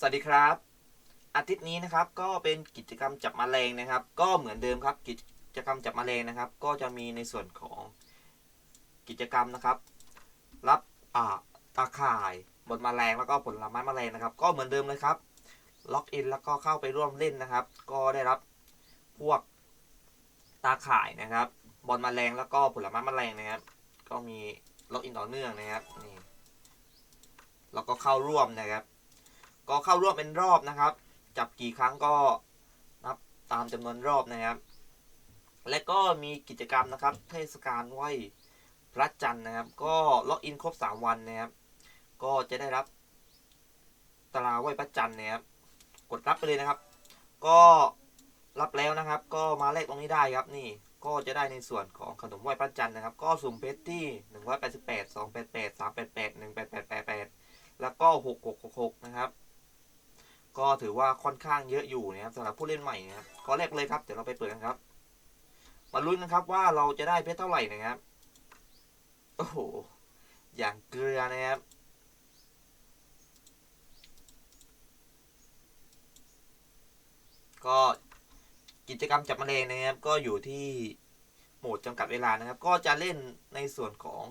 สวัสดีครับ อาทิตย์นี้นะครับก็เป็นกิจกรรมจับแมลงนะครับ ก็เหมือนเดิมครับกิจกรรมจับแมลงนะครับ ก็จะมีในส่วนของกิจกรรมนะครับ รับอ่าตาข่ายบนแมลงแล้วก็ผลไม้แมลงนะครับ ก็เหมือนเดิมเลยครับล็อกอินแล้วก็เข้าไปร่วมเล่นนะครับ ก็ได้รับพวกตาข่ายนะครับ บอลแมลงแล้วก็ผลไม้แมลงนะครับ ก็มีล็อกอินต่อเนื่องนะครับนี่แล้วก็เข้าร่วมนะครับ ก็เข้าร่วมเป็นรอบนะครับ จับกี่ครั้งก็นับตามจำนวนรอบนะครับ และก็มีกิจกรรมนะครับ เทศกาลไหว้พระจันทร์นะครับ ก็ล็อกอินครบ 3 วันนะครับ ก็จะได้รับตราไหว้พระจันทร์นะครับ กดรับไปเลยนะครับ ก็รับแล้วนะครับ ก็มาแลกตรงนี้ได้ครับนี่ก็จะได้ในส่วนของขนมไหว้พระจันทร์นะครับ ก็สุ่มเพชรที่ 188 288 388 18888แล้วก็ 6666 นะครับ ก็ถือว่าค่อนข้างเยอะอยู่นะครับสำหรับผู้เล่นใหม่นะครับก็แรกเลยครับเดี๋ยวเราไปเปิดกันครับมาลุ้นนะครับว่าเราจะได้เพชรเท่าไหร่นะครับโอ้โหอย่างเกลือนะครับก็กิจกรรมจับแมลงนะครับ ก็อยู่ที่โหมดจำกัดเวลานะครับ ก็จะเล่นในส่วนของ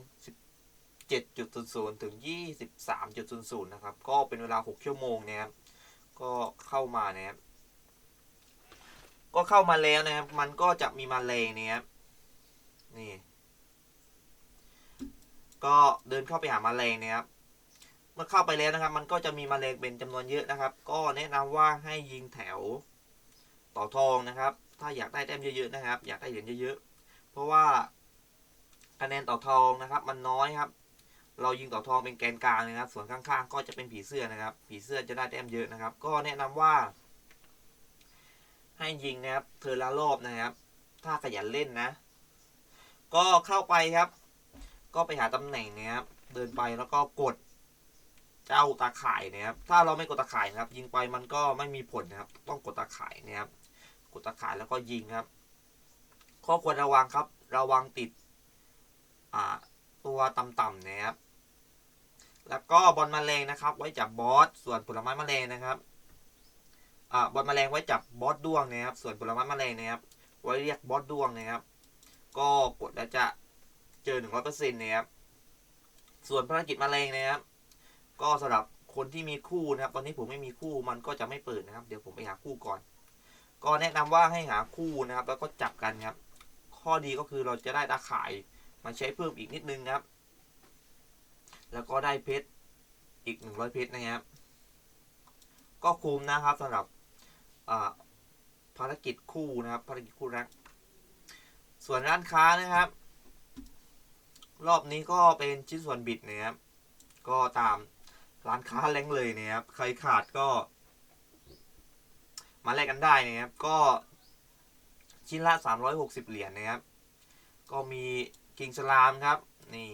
7.00 ถึง 23.00 นะครับ ก็เป็นเวลา 6 ชั่วโมงนะครับ ก็เข้ามานะครับ ก็เข้ามาแล้วนะครับ มันก็จะมีมาเลงนะครับนี่ ก็เดินเข้าไปหามาเลงนะครับ เมื่อเข้าไปแล้วนะครับ มันก็จะมีมาเลงเป็นจำนวนเยอะนะครับ ก็แนะนำว่าให้ยิงแถวต่อทองนะครับ ถ้าอยากได้แต้มเยอะๆนะครับ อยากได้เหรียญเยอะๆ เพราะว่าคะแนนต่อทองนะครับ มันน้อยครับ เรายิงต่อทองเป็นแกนกลางนะครับ ส่วนข้างๆ ก็จะเป็นผีเสื้อนะครับ ผีเสื้อจะได้แต้มเยอะนะครับ ก็แนะนำว่า ให้ยิงนะครับเทอละรอบนะครับ ถ้าขยันเล่นนะ ก็เข้าไปครับ ก็ไปหาตำแหน่งนะครับ เดินไปแล้วก็กด เจ้าตาข่ายนะครับ ถ้าเราไม่กดตาข่ายนะครับ ยิงไปมันก็ไม่มีผลนะครับ ต้องกดตาข่ายนะครับ กดตาข่ายแล้วก็ยิงครับข้อควรระวังครับ ระวังติด อ่า ตัวต่ำๆนะครับ แล้วก็บอลแมลงนะครับ ไว้จับบอสส่วนผลไม้แมลงนะครับอ่าบอลแมลงไว้จับบอสด้วงนะครับ ส่วนผลไม้แมลงนะครับ ไว้เรียกบอสด้วงนะครับ ก็กดแล้วจะเจอหนึ่งร้อยเปอร์เซ็นต์นะครับ ส่วนภารกิจแมลงนะครับ ก็สำหรับคนที่มีคู่นะครับ ตอนนี้ผมไม่มีคู่มันก็จะไม่เปิดนะครับ เดี๋ยวผมไปหาคู่ก่อน ก็แนะนำว่าให้หาคู่นะครับ แล้วก็จับกันครับ ข้อดีก็คือเราจะได้ตาข่ายมาใช้เพิ่มอีกนิดนึงนะครับ แล้วก็ได้เพชรอีกหนึ่งร้อยเพชรนะครับ ก็คุ้มนะครับสำหรับภารกิจคู่นะครับ ภารกิจคู่รัก ส่วนร้านค้านะครับ รอบนี้ก็เป็นชิ้นส่วนบิดนะครับ ก็ตามร้านค้าแรงเลยนะครับ ใครขาดก็ มาแลกกันได้นะครับ ก็ชิ้นละ 360 เหรียญนะครับ ก็มีกิงสลามครับ นี่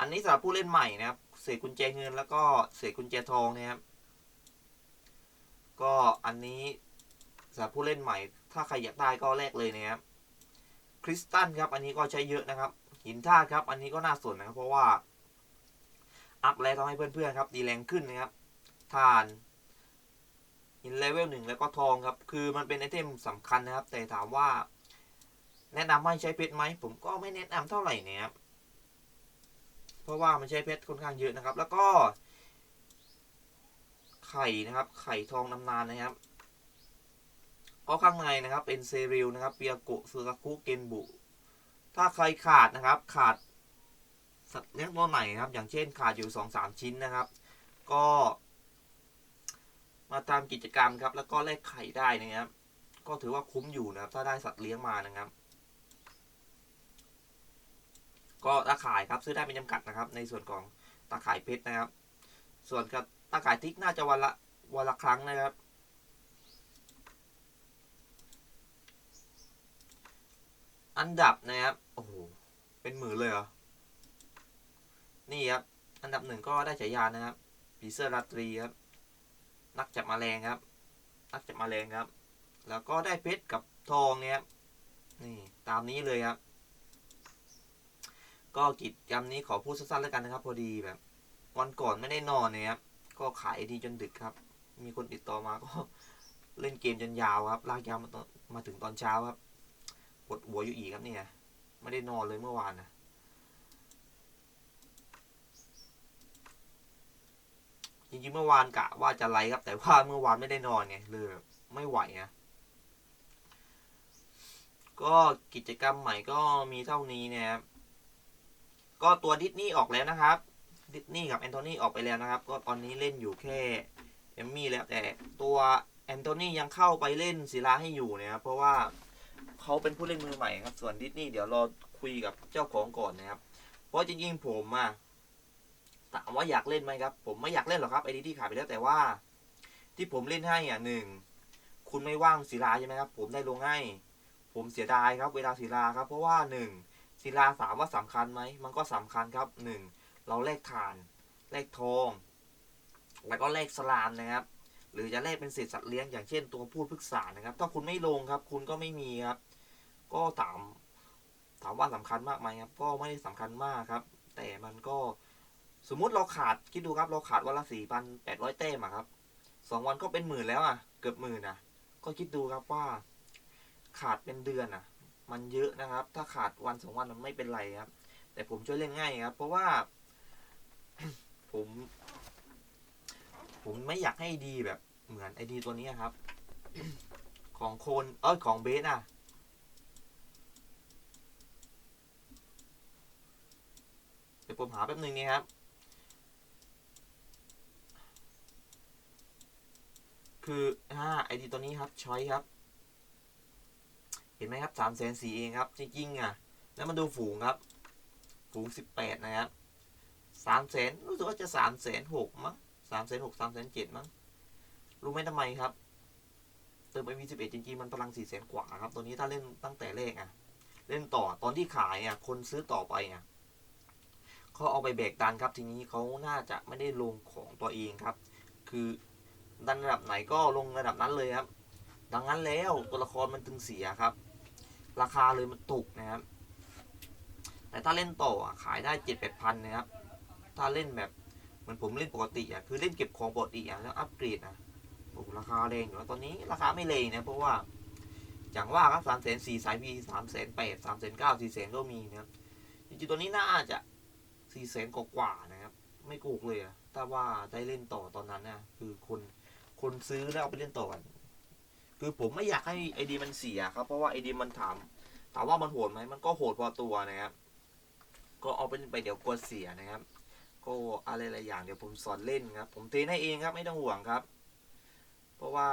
อันนี้สำหรับผู้เล่นใหม่นะครับ เศษกุญแจเงินแล้วก็เศษกุญแจทองนะครับ ก็อันนี้สำหรับผู้เล่นใหม่ ถ้าใครอยากได้ก็แลกเลยนะครับ คริสตัลครับ อันนี้ก็ใช้เยอะนะครับ หินธาตุครับ อันนี้ก็น่าสนนะครับ เพราะว่า อัพแรงทำให้เพื่อนๆครับ ดีแรงขึ้นนะครับทานหินเลเวลหนึ่งแล้วก็ทองครับ คือมันเป็นไอเทมสำคัญนะครับ แต่ถามว่า แนะนำให้ใช้เพชรไหม ผมก็ไม่แนะนำเท่าไหร่นี่ครับ ราะว่ามันใช้เพชรค่อนข้างเยอะนะครับ แล้วก็ ไข่นะครับ ไข่ทองนำนานนะครับก็ข้างในนะครับเป็นเซริลนะครับเปียโกะซูซาคุเกนบุ ถ้าใครขาดนะครับ ขาดสัตว์เลี้ยงตัวไหนนะครับ อย่างเช่นขาดอยู่สองสามชิ้นนะครับ ก็ มาตามกิจกรรมครับ แล้วก็แลกไข่ได้นะครับ ก็ถือว่าคุ้มอยู่นะครับ ถ้าได้สัตว์เลี้ยงมานะครับ ก็ตาข่ายครับซื้อได้เป็นจำกัดนะครับ ในส่วนของตาข่ายเพชรนะครับ ส่วนกับตาข่ายทิกน่าจะวันละวันละครั้งนะครับ อันดับนะครับโอ้โหเป็นหมื่นเลยเหรอนี่ครับอันดับหนึ่งก็ได้ฉายานะครับผีเสื้อราตรีครับนักจับแมลงครับ นักจับแมลงครับ แล้วก็ได้เพชรกับทองเนี่ยครับนี่ตามนี้เลยครับ ก็กิจกรรมนี้ขอพูดสั้นๆแล้วกันนะครับ พอดีแบบ วันก่อนไม่ได้นอนเนี่ยครับก็ขายดีจนดึกครับ มีคนติดต่อมาก็เล่นเกมจนยาวครับ ลากยาวมาตอนมาถึงตอนเช้าครับปวดหัวอยู่อีกครับเนี่ย ไม่ได้นอนเลยเมื่อวานนะจริงๆเมื่อวานกะว่าจะไลฟ์ครับ แต่ว่าเมื่อวานไม่ได้นอนไงเลยไม่ไหวนะก็กิจกรรมใหม่ก็มีเท่านี้นี่ยครับ ก็ตัวดิสนีย์ออกแล้วนะครับดิสนีย์กับแอนโทนีออกไปแล้วนะครับ ก็ตอนนี้เล่นอยู่แค่เอมมี่แล้วแต่ตัวแอนโทนียังเข้าไปเล่นศิลาให้อยู่นะครับเพราะว่าเขาเป็นผู้เล่นมือใหม่ครับ ส่วนดิสนีย์เดี๋ยวรอคุยกับเจ้าของก่อนนะครับ เพราะจริงๆผมอะถามว่าอยากเล่นไหมครับ ผมไม่อยากเล่นหรอกครับไอดีที่ขายไปแล้วแต่ว่า ที่ผมเล่นให้อะหนึ่งคุณไม่ว่างศิลาใช่ไหมครับ ผมได้ลงให้ ผมเสียดายครับ เวลาศิลาครับ เพราะว่าหนึ่ง ศิลาถามว่าสำคัญไหม มันก็สำคัญครับหนึ่งเราแลกฐานแลกทองแล้วก็แลกสลามนะครับ หรือจะแลกเป็นเศษสัตว์เลี้ยงอย่างเช่นตัวพูดพึกษานะครับ ถ้าคุณไม่ลงครับ คุณก็ไม่มีครับ ก็ถาม ถามว่าสำคัญมากไหมครับ ก็ไม่ได้สำคัญมากครับ แต่มันก็สมมุติเราขาดคิดดูครับ เราขาดวันละสี่พันแปดร้อยแต้มอะครับสองวันก็เป็นหมื่นแล้วอะเกือบหมื่นอะก็คิดดูครับว่า ขาดเป็นเดือนอะ มันเยอะนะครับ ถ้าขาดวันสองวันมันไม่เป็นไรครับ แต่ผมช่วยเล่นง่ายครับ เพราะว่า ผม ผมไม่อยากให้ดีแบบเหมือนไอดีตัวนี้ครับ ของโคนเออของเบสอะเดี๋ยวผมหาแป๊บหนึ่งนี่ครับ คืออ่าไอดีตัวนี้ครับช้อยครับ เห็นไหมครับสามแสนสี่เองครับ จริงๆอะ แล้วมาดูฝูงครับ ฝูงสิบแปดนะครับสามแสนรู้สึกว่าจะสามแสนหกมั้งสามแสนหกสามแสนเจ็ดมั้ง รู้ไหมทำไมครับ เติมไปวีสิบเอ็ดจริงๆมันพลังสี่แสนกว่าครับ ตัวนี้ถ้าเล่นตั้งแต่แรกอะ เล่นต่อตอนที่ขายอะ คนซื้อต่อไปอะเขาเอาไปแบกดันครับ ทีนี้เขาน่าจะไม่ได้ลงของตัวเองครับ คือดันระดับไหนก็ลงระดับนั้นเลยครับ ดังนั้นแล้วตัวละครมันตึงเสียครับ ราคาเลยมันตกนะครับ แต่ถ้าเล่นต่อขายได้เจ็ดแปดพันนะครับ ถ้าเล่นแบบเหมือนผมเล่นปกติอะคือเล่นเก็บของปกติอะแล้วอัปเกรดอะโอ้ราคาแรงอยู่แล้วตอนนี้ราคาไม่แรงนะเพราะว่าอย่างว่าครับสามแสนสี่สายพีสามแสนแปดสามแสนเก้าสี่แสนก็มีนะครับจริงๆตัวนี้น่าจะสี่แสนกว่านะครับ ไม่โกกเลยอะถ้าว่าได้เล่นต่อตอนนั้นนะคือคนคนซื้อแล้วเอาไปเล่นต่อกัน คือผมไม่อยากให้ไอดีมันเสียครับ เพราะว่าไอดีมันถาม ถามว่ามันโหดไหมมันก็โหดพอตัวนะครับ ก็เอาไปเล่นไปเดี๋ยวกลัวเสียนะครับ ก็อะไรหลายอย่างเดี๋ยวผมสอนเล่นครับ ผมเทรนให้เองครับไม่ต้องห่วงครับ เพราะว่า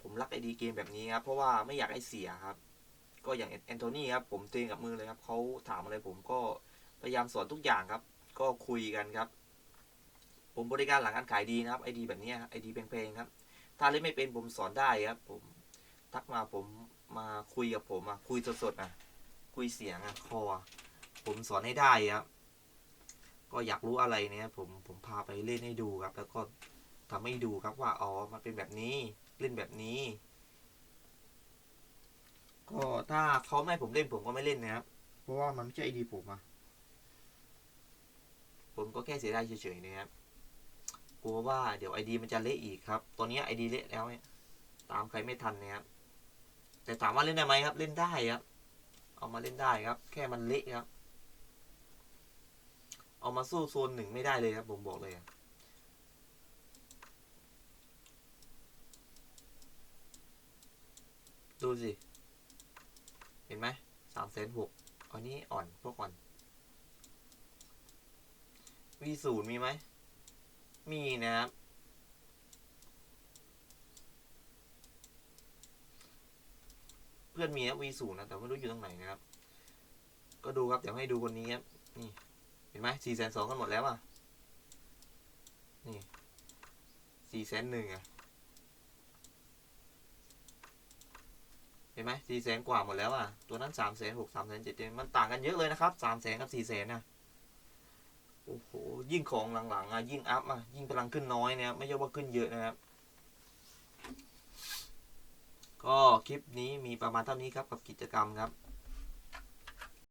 ผมรักไอดีเกมแบบนี้ครับ เพราะว่าไม่อยากให้เสียครับ ก็อย่างแอนโทนีครับผมเทรนกับมือเลยครับเขาถามอะไรผมก็พยายามสอนทุกอย่างครับ ก็คุยกันครับ ผมบริการหลังการขายดีนะครับไอดีแบบนี้ไอดีเพลงๆครับ ถ้าเล่นไม่เป็นผมสอนได้ครับ ผม ทักมาผมมาคุยกับผมอะคุยสดๆอะ คุยเสียงอะคอ ผมสอนให้ได้ครับ ก็อยากรู้อะไรเนี่ยผมผมพาไปเล่นให้ดูครับ แล้วก็ทำให้ดูครับว่าอ๋อมันเป็นแบบนี้เล่นแบบนี้ ก็ถ้าเขาไม่ให้ผมเล่นผมก็ไม่เล่นนะครับ เพราะว่ามันไม่ใช่ไอดีผมอะผมก็แค่เสียดายเฉยๆนะครับ กลัวว่าเดี๋ยวไอดีมันจะเละอีกครับตอนนี้ไอดีเละแล้วเนี่ยตามใครไม่ทันนะครับ แต่ถามว่าเล่นได้ไหมครับ เล่นได้ครับ เอามาเล่นได้ครับ แค่มันเละครับ เอามาสู้โซนหนึ่งไม่ได้เลยครับ ผมบอกเลยดูสิ เห็นไหมสามแสนหกอันนี้อ่อนพวกอ่อนวีศูนย์มีไหม มีนะครับ เพื่อนมีครับ V ศูนย์นะแต่ไม่รู้อยู่ตรงไหนนะครับ ก็ดูครับเดี๋ยวให้ดูคนนี้ครับนี่เห็นไหมสี่แสนสองกันหมดแล้วอะนี่สี่แสนหนึ่งอะเห็นไหมสี่แสนกว่าหมดแล้วอะตัวนั้นสามแสนหกสามแสนเจ็ดมันต่างกันเยอะเลยนะครับสามแสนกับสี่แสนนะ โอ้โห ยิ่งของหลังๆอะยิ่งอัพอะยิ่งพลังขึ้นน้อยนะครับไม่ใช่ว่าขึ้นเยอะนะครับ ก็คลิปนี้มีประมาณเท่านี้ครับกับกิจกรรมครับ